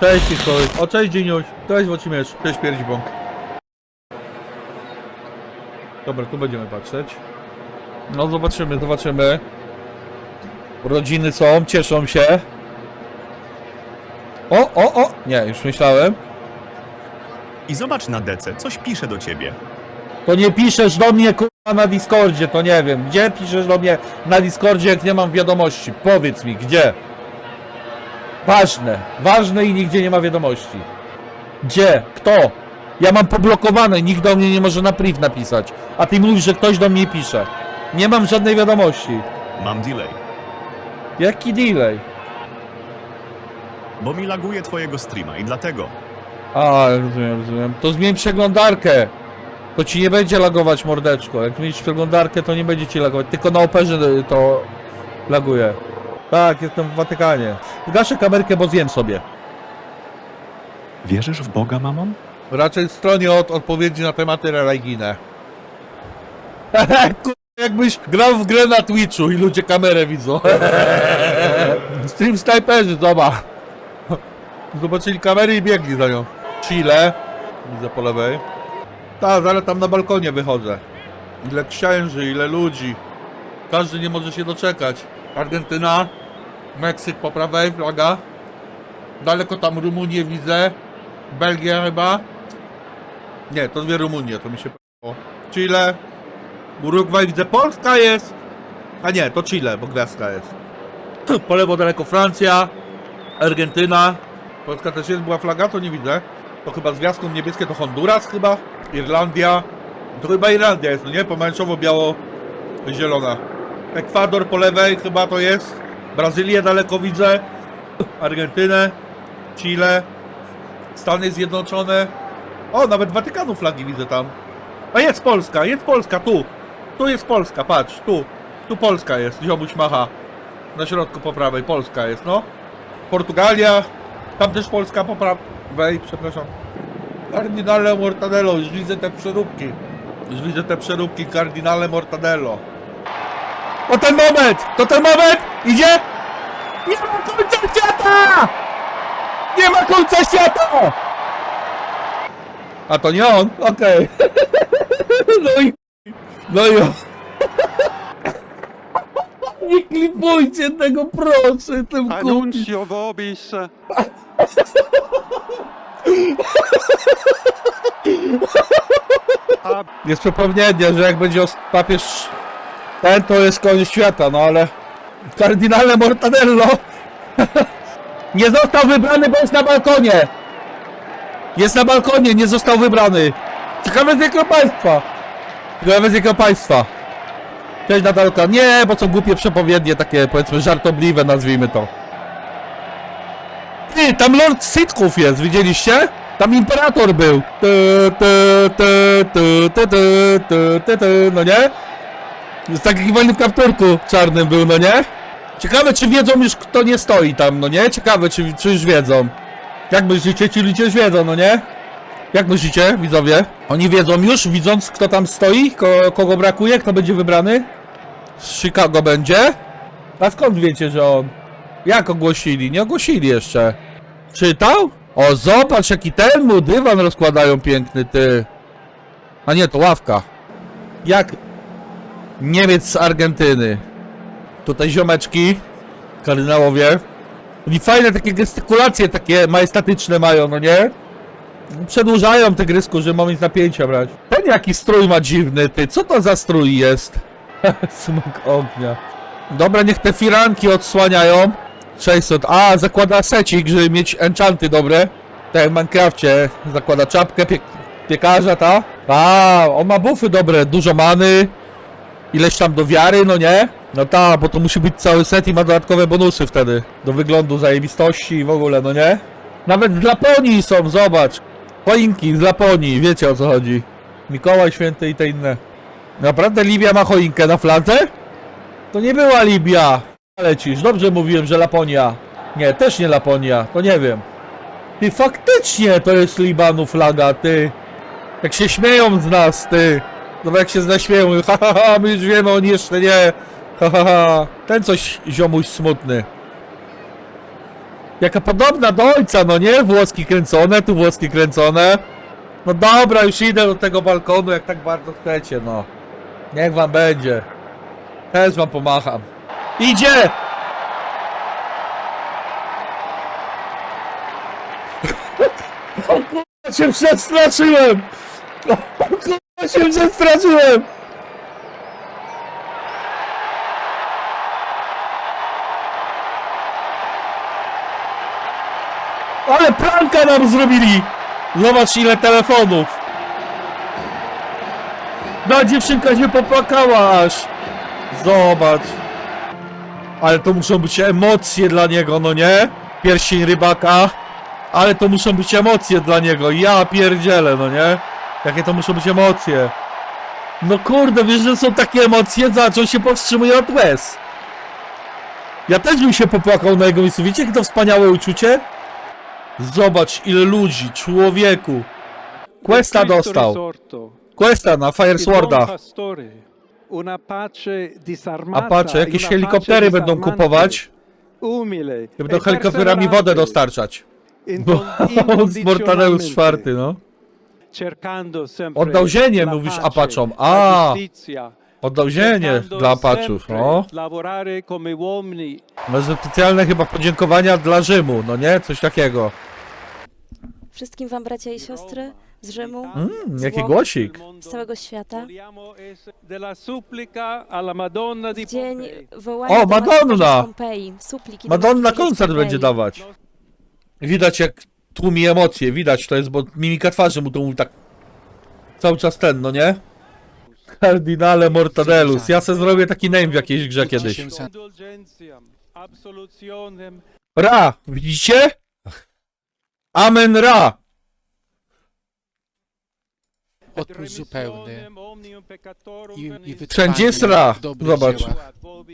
Cześć Piskoły. O, cześć Dzieniuś. Cześć Włodzimierz. Cześć Pierdzibąk. Dobra, tu będziemy patrzeć. No zobaczymy, zobaczymy. Rodziny są, cieszą się. O, o, o! Nie, już myślałem. I zobacz na dece, coś pisze do ciebie. To nie piszesz do mnie kurwa na Discordzie, to nie wiem. Gdzie piszesz do mnie na Discordzie, jak nie mam wiadomości? Powiedz mi, gdzie? Ważne, ważne i nigdzie nie ma wiadomości. Gdzie? Kto? Ja mam poblokowane, nikt do mnie nie może na priv napisać. A ty mówisz, że ktoś do mnie pisze. Nie mam żadnej wiadomości. Mam delay, Jaki delay? bo mi laguje twojego streama i dlatego. A, rozumiem, rozumiem. To zmień przeglądarkę. To ci nie będzie lagować mordeczko. Jak mieć przeglądarkę, to nie będzie ci lagować. Tylko na operze y, to laguje. Tak, jestem w Watykanie. Zgaszę kamerkę, bo zjem sobie. Wierzysz w Boga, mamon? Raczej stronie od odpowiedzi na tematy religijne. Kurwa, Jakbyś grał w grę na Twitchu i ludzie kamerę widzą. Stream snajperzy, zobacz. Zobaczyli kamery i biegli za nią. Chile. Widzę po lewej. Tak, zaraz tam na balkonie wychodzę. Ile księży, ile ludzi. Każdy nie może się doczekać. Argentyna. Meksyk po prawej, flaga. Daleko tam Rumunię widzę. Belgia chyba. Nie, to dwie Rumunie, to mi się podobało. Chile. Urugwaj widzę, Polska jest. A nie, to Chile, bo gwiazdka jest. Po lewo daleko Francja. Argentyna. Polska też jest, była flaga, to nie widzę. To chyba z gwiazdką niebieskie to Honduras chyba. Irlandia. To chyba Irlandia jest, no nie? Pomarańczowo-biało-zielona. Ekwador po lewej chyba to jest. Brazylię daleko widzę. Argentynę. Chile. Stany Zjednoczone. O, nawet Watykanu flagi widzę tam. A jest Polska, jest Polska, tu. Tu jest Polska, patrz, tu. Tu Polska jest, ziomuś macha. Na środku po prawej, Polska jest, no. Portugalia. Tam też Polska po prawej, przepraszam. Kardinale Mortadello, już widzę te przeróbki. Już widzę te przeróbki, Kardinale Mortadello. O ten moment! To ten moment! Idzie! Nie ma końca świata! Nie ma końca świata! A to nie on? Okej. No i... No i on. Nie klipujcie tego, proszę, tym kupi. Annuncio vobis. Jest przypomnienie, że jak będzie os- papież ten, to jest koniec świata, no ale... Kardynale Mortadello nie został wybrany, bo jest na balkonie! Jest na balkonie, nie został wybrany! Ciekawe z jakiego państwa! Ciekawe z jakiego państwa! Cześć Natalka. Nie, bo są głupie przepowiednie, takie powiedzmy żartobliwe, nazwijmy to. Ty, tam Lord Sitków jest, widzieliście? Tam imperator był. Tu, tu, tu, tu, tu, tu, tu, tu, no nie? Z takim wolnym kapturku czarnym był, no nie? Ciekawe, czy wiedzą już, kto nie stoi tam, no nie? Ciekawe, czy, czy już wiedzą. Jak myślicie, ci ludzie już wiedzą, no nie? Jak myślicie, widzowie? Oni wiedzą już, widząc, kto tam stoi, ko kogo brakuje, kto będzie wybrany? Z Chicago będzie? A skąd wiecie, że on? Jak ogłosili? Nie ogłosili jeszcze. Czytał? O, zobacz, jaki ten mu dywan rozkładają piękny, ty. A nie, to ławka. Jak Niemiec z Argentyny. Tutaj ziomeczki, kardynałowie. Oni fajne takie gestykulacje, takie majestatyczne mają, no nie? Przedłużają te grysku, że moment napięcia brać. Ten jaki strój ma dziwny, ty. Co to za strój jest? Smok ognia. Dobra, niech te firanki odsłaniają. 600. A, zakłada secik, żeby mieć enchanty dobre. Tak jak w Minecrafcie. Zakłada czapkę pie piekarza, ta? A, on ma buffy dobre. Dużo many. Ileś tam do wiary, no nie? No ta, bo to musi być cały set i ma dodatkowe bonusy wtedy. Do wyglądu, zajebistości i w ogóle, no nie? Nawet z Laponii są, zobacz. Choinki z Laponii, wiecie o co chodzi. Mikołaj Święty i te inne. Naprawdę Libia ma choinkę na fladze? To nie była Libia. Lecisz, dobrze mówiłem, że Laponia. Nie, też nie Laponia, to nie wiem. Ty faktycznie to jest Libanu flaga, ty. Jak się śmieją z nas, ty. No bo jak się zaśmieją, ha, ha, ha, my już wiemy, oni jeszcze nie. Ha, ha, ha. Ten coś ziomuś smutny. Jaka podobna do ojca, no nie? Włoski kręcone, tu włoski kręcone. No dobra, już idę do tego balkonu, jak tak bardzo chcecie, no. Niech wam będzie. Też wam pomacham. Idzie! O kurwa, się przestraszyłem! O kurwa, się przestraszyłem! Ale pranka nam zrobili! Zobacz ile telefonów! No dziewczynka się popłakała aż! Zobacz! Ale to muszą być emocje dla niego, no nie? Pierścień rybaka. Ale to muszą być emocje dla niego. Ja pierdzielę, no nie? Jakie to muszą być emocje? No kurde, wiesz, że są takie emocje, zaczął się powstrzymuje od łez. Ja też bym się popłakał na jego miejscu. Wiecie, jakie to wspaniałe uczucie? Zobacz, ile ludzi, człowieku. Questa dostał. Questa na Fire Sworda. Apache, jakieś helikoptery będą kupować. Będą helikopterami wodę dostarczać. Bo z Mortadeus czwarty, no. Oddał ziemię, mówisz Apaczom. A, oddał ziemię dla Apaczów, no. Może specjalne chyba podziękowania dla Rzymu, no nie? Coś takiego. Wszystkim wam bracia i siostry z Rzymu, Mm, z jaki Włoch, głosik. z całego świata. W dzień wołania O, do Matki Madonna! Bożej z Pompeji, supliki do Madonna Matki Bożej z koncert Pompeji. będzie dawać. Widać jak tłumi emocje, widać to jest, bo mimika twarzy mu to mówi tak cały czas ten, no nie? Kardinale Mortadelus. Ja se zrobię taki name w jakiejś grze kiedyś. Ra, widzicie? Amen Ra. Odpust zupełny i, i Wszędzie jest ra. w dobrych Zobacz. dziełach.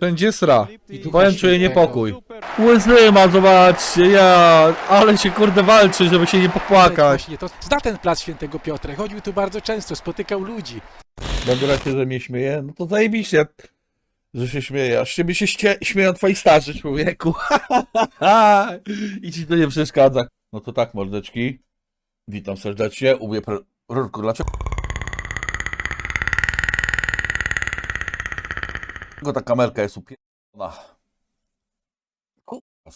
Wszędzie jest Ra. I tu Powiem, właśnie czuję niepokój. Łzy ma, zobaczcie, ja, ale się kurde walczy, żeby się nie popłakać. Właśnie, to zna ten plac Świętego Piotra. Chodził tu bardzo często, spotykał ludzi. Dobra się, że mnie śmieje? No to zajebiście, że się śmieje. Aż ciebie się ście- śmieją twoi starzy, człowieku. I ci to nie przeszkadza. No to tak, mordeczki. Witam serdecznie. Ubię pr- rurku. Dlaczego? Ta kamerka jest upierdolona?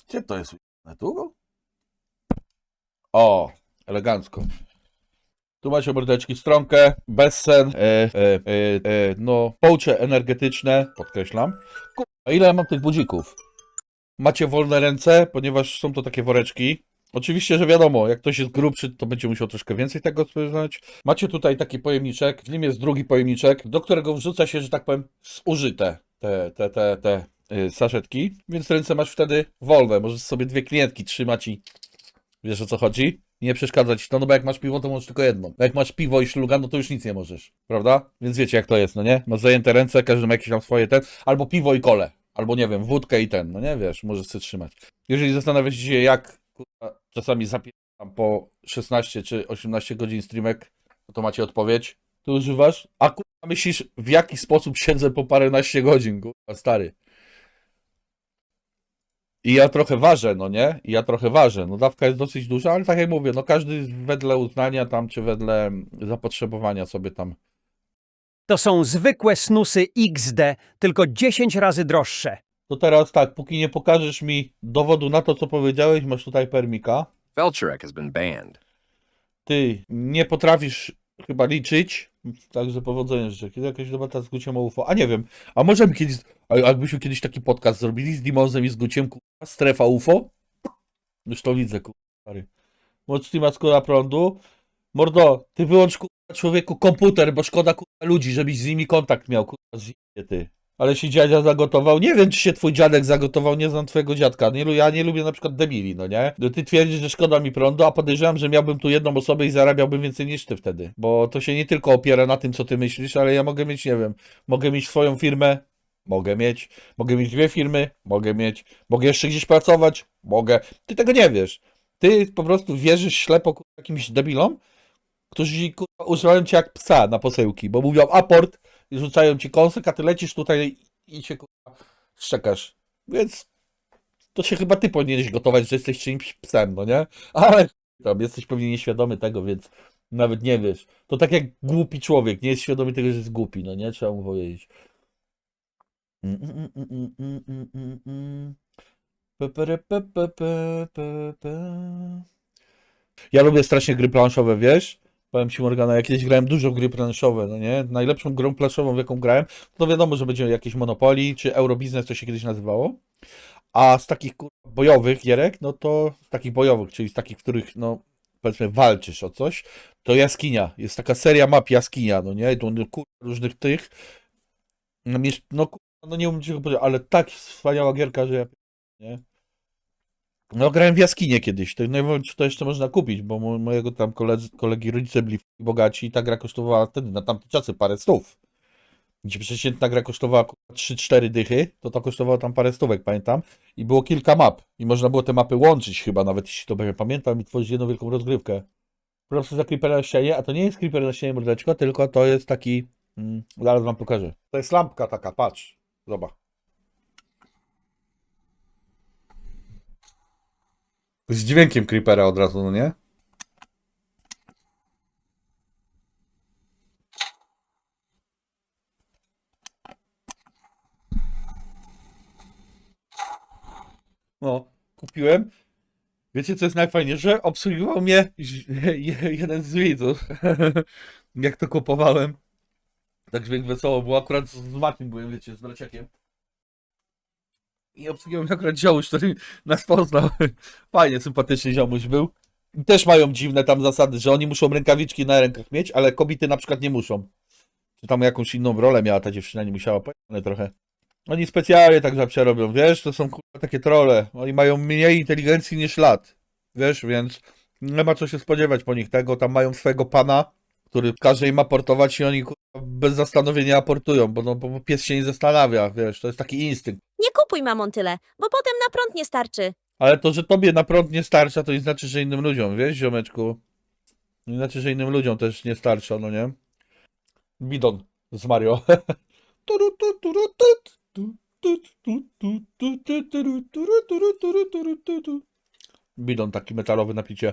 Gdzie to jest? upierdolone? Tu? O, elegancko. Tu macie mordeczki stronkę, bezsen, e, e, e, e, no, poucze energetyczne, podkreślam. Kurwa, ile ja mam tych budzików? Macie wolne ręce, ponieważ są to takie woreczki. Oczywiście, że wiadomo, jak ktoś jest grubszy, to będzie musiał troszkę więcej tego spożywać. Macie tutaj taki pojemniczek, w nim jest drugi pojemniczek, do którego wrzuca się, że tak powiem, zużyte te, te, te, te y, saszetki, więc ręce masz wtedy wolne. Możesz sobie dwie klientki trzymać i wiesz o co chodzi? Nie przeszkadza ci to, no bo jak masz piwo, to możesz tylko jedno. Jak masz piwo i szluga, no to już nic nie możesz, prawda? Więc wiecie jak to jest, no nie? Masz zajęte ręce, każdy ma jakieś tam swoje ten, albo piwo i kole, albo nie wiem, wódkę i ten, no nie wiesz, możesz sobie trzymać. Jeżeli zastanawiacie się, jak czasami zapieram po 16 czy 18 godzin streamek, no to macie odpowiedź. Tu używasz? A kurwa myślisz, w jaki sposób siedzę po paręnaście godzin, kurwa, stary. I ja trochę ważę, no nie? I ja trochę ważę. No dawka jest dosyć duża, ale tak jak mówię, no każdy wedle uznania tam, czy wedle zapotrzebowania sobie tam. To są zwykłe snusy XD, tylko 10 razy droższe. To teraz tak, póki nie pokażesz mi dowodu na to, co powiedziałeś, masz tutaj permika. Felcherek has been banned. Ty nie potrafisz chyba liczyć, także powodzenia życzę. Kiedy jakaś debata z Guciem o UFO? A nie wiem, a może by kiedyś, a jakbyśmy kiedyś taki podcast zrobili z Dimozem i z Guciem, kurwa, strefa UFO? Już to widzę, kurwa, Steama skóra prądu. Mordo, ty wyłącz, kurwa, człowieku komputer, bo szkoda, kurwa, ludzi, żebyś z nimi kontakt miał, kurwa, zjebie ty. Ale się dziadzia zagotował. Nie wiem, czy się twój dziadek zagotował, nie znam twojego dziadka. Nie, ja nie lubię na przykład debili, no nie? Ty twierdzisz, że szkoda mi prądu, a podejrzewam, że miałbym tu jedną osobę i zarabiałbym więcej niż ty wtedy. Bo to się nie tylko opiera na tym, co ty myślisz, ale ja mogę mieć, nie wiem, mogę mieć swoją firmę, mogę mieć, mogę mieć dwie firmy, mogę mieć, mogę jeszcze gdzieś pracować, mogę. Ty tego nie wiesz. Ty po prostu wierzysz ślepo jakimś debilom, którzy używają cię jak psa na posełki, bo mówią aport i rzucają ci kąsek, a ty lecisz tutaj i się kurwa szczekasz. Więc to się chyba ty powinieneś gotować, że jesteś czyimś psem, no nie? Ale tam jesteś pewnie nieświadomy tego, więc nawet nie wiesz. To tak jak głupi człowiek, nie jest świadomy tego, że jest głupi, no nie? Trzeba mu powiedzieć. Ja lubię strasznie gry planszowe, wiesz? Powiem ci Morgana, jak kiedyś grałem dużo gry planszowe, no nie? Najlepszą grą planszową, w jaką grałem, to wiadomo, że będzie jakieś Monopoly, czy Eurobiznes, to się kiedyś nazywało. A z takich bojowych gierek, no to z takich bojowych, czyli z takich, w których, no, powiedzmy, walczysz o coś, to Jaskinia. Jest taka seria map Jaskinia, no nie? Kur... różnych tych. No, no, no nie umiem czego powiedzieć, ale tak wspaniała gierka, że ja... Nie? No, grałem w jaskinię kiedyś. To nie wiem, czy to jeszcze można kupić, bo mo- mojego tam koledzy, kolegi rodzice byli bogaci i ta gra kosztowała wtedy, na tamte czasy, parę stów. Gdzie przeciętna gra kosztowała kurwa, 3-4 dychy, to to kosztowało tam parę stówek, pamiętam. I było kilka map. I można było te mapy łączyć chyba, nawet jeśli to dobrze pamiętam, i tworzyć jedną wielką rozgrywkę. Po prostu za creepera na ścianie, a to nie jest creeper na ścianie mordeczko, tylko to jest taki... Mm, zaraz wam pokażę. To jest lampka taka, patrz. Zobacz. Z dźwiękiem creepera od razu, no nie? No, kupiłem. Wiecie, co jest najfajniejsze? Obsługiwał mnie jeden z widzów. Jak to kupowałem. Tak dźwięk wesoło, bo akurat z Matim byłem, wiecie, z braciakiem. I obsługiwał akurat ziomuś, który nas poznał. Fajnie, sympatyczny ziomuś był. Też mają dziwne tam zasady, że oni muszą rękawiczki na rękach mieć, ale kobiety na przykład nie muszą. Czy tam jakąś inną rolę miała ta dziewczyna, nie musiała, ale trochę. Oni specjalnie tak zawsze robią, wiesz, to są kurwa takie trole. Oni mają mniej inteligencji niż lat, wiesz, więc nie ma co się spodziewać po nich tego. Tam mają swojego pana, który każe im aportować i oni kurwa, bez zastanowienia aportują, bo, no, bo pies się nie zastanawia, wiesz, to jest taki instynkt. Nie kupuj mamon tyle, bo potem na prąd nie starczy. Ale to, że tobie na prąd nie starcza, to nie znaczy, że innym ludziom, wiesz, ziomeczku? Nie znaczy, że innym ludziom też nie starcza, no nie? Bidon z Mario. Turu, tu, turu, tut, tu, tut, tu, tu, tu, tu, turu, turu, turu, turu, turu, tu, tu. Bidon taki metalowy na picie.